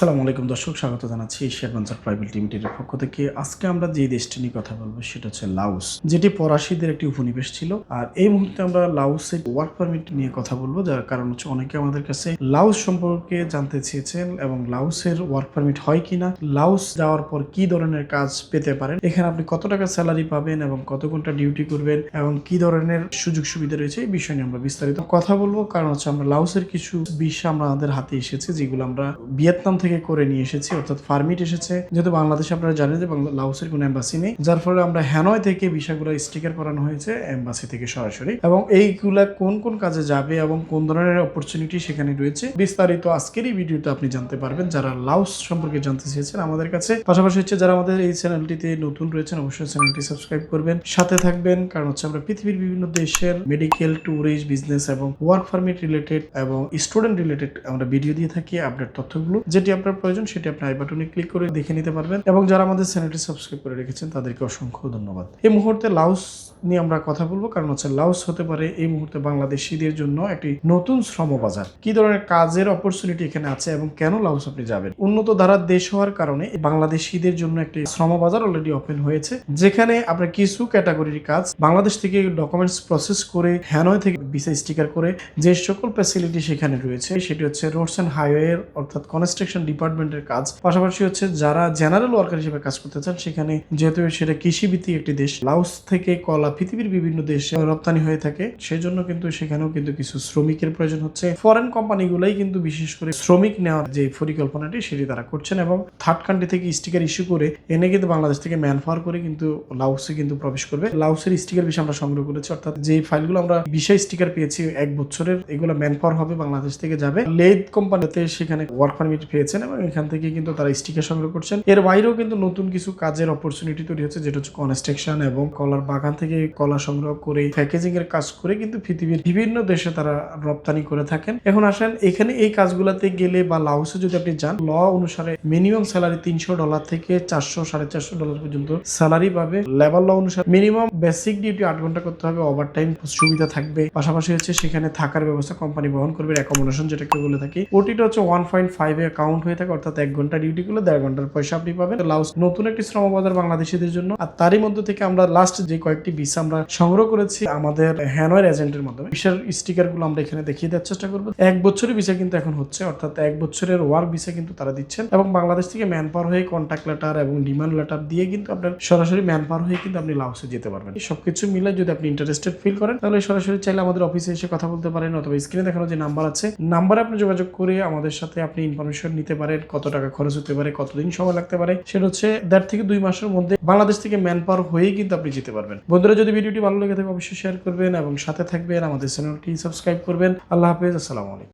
আসসালামু আলাইকুম দর্শক, স্বাগত জানাচ্ছি এশিয়ার বাঞ্চার প্রাইভেট লিমিটেডের পক্ষ থেকে। আজকে আমরা যে দেশটি নিয়ে কথা বলব সেটা হচ্ছে লাউস যেটি ফরাসিদের একটি উপনিবেশ ছিল। আর এই মুহূর্তে আমরা লাউসের ওয়ার্ক পারমিট নিয়ে কথা বলব, যার কারণ হচ্ছে অনেকে আমাদের কাছে লাউস সম্পর্কে জানতে চেয়েছেন এবং লাউসের ওয়ার্ক পারমিট হয় কিনা লাউস যাওয়ার পর কি ধরনের কাজ পেতে পারেন, এখানে আপনি কত টাকা স্যালারি পাবেন এবং কত ঘণ্টা ডিউটি করবেন এবং কি ধরনের সুযোগ সুবিধা রয়েছে, এই বিষয় নিয়ে আমরা বিস্তারিত কথা বলব। কারণ হচ্ছে আমরা লাউসের কিছু বিষয় আমরা আমাদের হাতে এসেছে, যেগুলো আমরা ভিয়েতনাম থেকে করে নিয়ে এসেছি, অর্থাৎ ফার্মিট এসেছে। যেহেতু বাংলাদেশে আপনারা জানেন যে লাউসের কোনো এম্বাসি নেই, যার ফলে আমরা হ্যানয় থেকে ভিসাগুলো স্টিকার করানো হয়েছে এম্বাসি থেকে সরাসরি। এবং এইগুলা কোন কোন কাজে যাবে এবং কোন ধরনের অপরচুনিটি সেখানে রয়েছে, বিস্তারিত আজকের এই ভিডিওতে আপনি জানতে পারবেন। যারা লাউস সম্পর্কে জানতে চেয়েছেন আমাদের কাছে, পাশাপাশি হচ্ছে যারা আমাদের এই চ্যানেলটিতে নতুন রয়েছেন, অবশ্যই চ্যানেলটি সাবস্ক্রাইব করবেন। সাথে থাকবেন, কারণ হচ্ছে আমরা পৃথিবীর বিভিন্ন দেশের মেডিকেল ট্যুরিস্ট বিজনেস এবং ওয়ার্ক পারমিট রিলেটেড এবং স্টুডেন্ট রিলেটেড আমরা ভিডিও দিয়ে থাকি আপডেট তথ্যগুলো, যেটি আপনার প্রয়োজন সেটি আপনি আই বাটনে ক্লিক করে দেখে নিতে পারবেন। এবং যারা আমাদের চ্যানেলটি সাবস্ক্রাইব করে রেখেছেন, তাদেরকে অসংখ্য ধন্যবাদ। এই মুহূর্তে লাউস নিয়ে আমরা কথা বলব, কারণ হচ্ছে লাউস হতে পারে এই মুহূর্তে বাংলাদেশিদের জন্য একটি নতুন শ্রম বাজার কি ধরনের কাজের অপরচুনিটি এখানে আছে এবং কেন লাউস আপনি যাবেন? উন্নত ধারার দেশ হওয়ার কারণে বাংলাদেশিদের জন্য একটি শ্রম বাজার অলরেডি ওপেন হয়েছে, যেখানে আপনার কিছু ক্যাটাগরির কাজ বাংলাদেশ থেকে ডকুমেন্টস প্রসেস করে হ্যানয় থেকে ভিসা স্টিকার করে যে সকল ফ্যাসিলিটি সেখানে রয়েছে, সেটি হচ্ছে রোডস অ্যান্ড হাইওয়ে অর্থাৎ কনস্ট্রাকশন ডিপার্টমেন্টের কাজ। পাশাপাশি হচ্ছে যারা জেনারেল ওয়ার্কার হিসেবে কাজ করতে চান, সেখানে যেহেতু সেটা কৃষিভিত্তিক একটি দেশ লাউস থেকে কলা পৃথিবীর বিভিন্ন দেশে রপ্তানি হয়ে থাকে, সেজন্য কিন্তু সেখানেও কিন্তু কিছু শ্রমিকের প্রয়োজন হচ্ছে। ফরেন কোম্পানিগুলাই কিন্তু বিশেষ করে শ্রমিক নেওয়ার যে পরিকল্পনাটি, সেটি তারা করছেন এবং থার্ড কান্ট্রি থেকে স্টিকার ইস্যু করে এনে কিন্তু বাংলাদেশ থেকে ম্যান পাওয়ার করে কিন্তু লাউসে কিন্তু প্রবেশ করবে। লাউসের স্টিকার বিষয় আমরা সংগ্রহ করেছি, অর্থাৎ যে ফাইলগুলো আমরা বিশাল স্টিকার পেয়েছি, এক বছরের, এগুলো ম্যান পাওয়ার হবে বাংলাদেশ থেকে যাবে। লেদ কোম্পানিতে সেখানে ওয়ার্ক পারমিট পেয়েছেন। এবং এখান থেকে কিন্তু তারা স্টিকার সংগ্রহ করছেন। এর বাইরেও কিন্তু নতুন কিছু কাজের অপরচুনিটি তৈরি হচ্ছে, যেটা হচ্ছে কনস্ট্রাকশন এবং কলার বাগান থেকে কলা সংগ্রহ করে প্যাকেজিং এর কাজ করে কিন্তু পৃথিবীর বিভিন্ন দেশে তারা রপ্তানি করে থাকেন। এখন আসেন, এখানে এই কাজগুলোতে গেলে বা লাউসে যদি আপনি যান, ল অনুসারে মিনিমাম স্যালারি তিনশো ডলার থেকে চারশো, সাড়ে চারশো ডলার পর্যন্ত স্যালারি পাবে। লেবার ল অনুসারে মিনিমাম বেসিক ডিউটি আট ঘণ্টা করতে হবে ওভার টাইম সুবিধা থাকবে। পাশাপাশি হচ্ছে সেখানে থাকার ব্যবস্থা কোম্পানি বহন করবে অ্যাকোমোডেশন যেটাকে বলে থাকি। ওটিটা হচ্ছে ওয়ান পয়েন্ট ফাইভ এ কাউন্ট হয়ে থাকে, অর্থাৎ এক ঘণ্টা ডিউটি করলে দেড় ঘণ্টার পয়সা আপনি পাবেন। লাউস নতুন একটি শ্রমবাজার বাংলাদেশিদের জন্য। আর তারই মধ্যে থেকে আমরা লাস্ট যে কয়েকটি ভিসা আমরা সংগ্রহ করেছি, আমাদের হ্যানয়ের এজেন্টের মাধ্যমে। ভিসার স্টিকারগুলো আমরা এখানে দেখিয়ে দেওয়ার চেষ্টা করব। এক বছরের ভিসা কিন্তু এখন হচ্ছে, অর্থাৎ এক বছরের ওয়ার্ক ভিসা কিন্তু তারা দিচ্ছেন। এবং বাংলাদেশ থেকে ম্যান পাওয়ার হয়ে কন্ট্যাক্ট লেটার এবং ডিমান্ড লেটার দিয়ে কিন্তু আপনার সরাসরি ম্যান পাওয়ার হয়ে কিন্তু আপনি লাউসে যেতে পারবেন। সবকিছু মিলে যদি আপনি ইন্টারেস্টেড ফিল করেন, তাহলে সরাসরি চাইলে আমাদের অফিসে এসে কথা বলতে পারেন, অথবা স্ক্রিনে দেখানো যে নাম্বার আছে নাম্বারে আপনি যোগাযোগ করে আমাদের সাথে আপনি ইনফরমেশন নিতে পারেন কত টাকা খরচ হতে পারে, কতদিন সময় লাগতে পারে, সেটা হচ্ছে দেড় থেকে দুই মাসের মধ্যে বাংলাদেশ থেকে ম্যান পাওয়ার হয়েই কিন্তু আপনি যেতে পারবেন। বন্ধুরা, যদি ভিডিওটি ভালো লেগে থাকে, অবশ্যই শেয়ার করবেন এবং সাথে থাকবেন আমাদের চ্যানেলটি সাবস্ক্রাইব করবেন। আল্লাহ হাফেজ, আসসালামু আলাইকুম।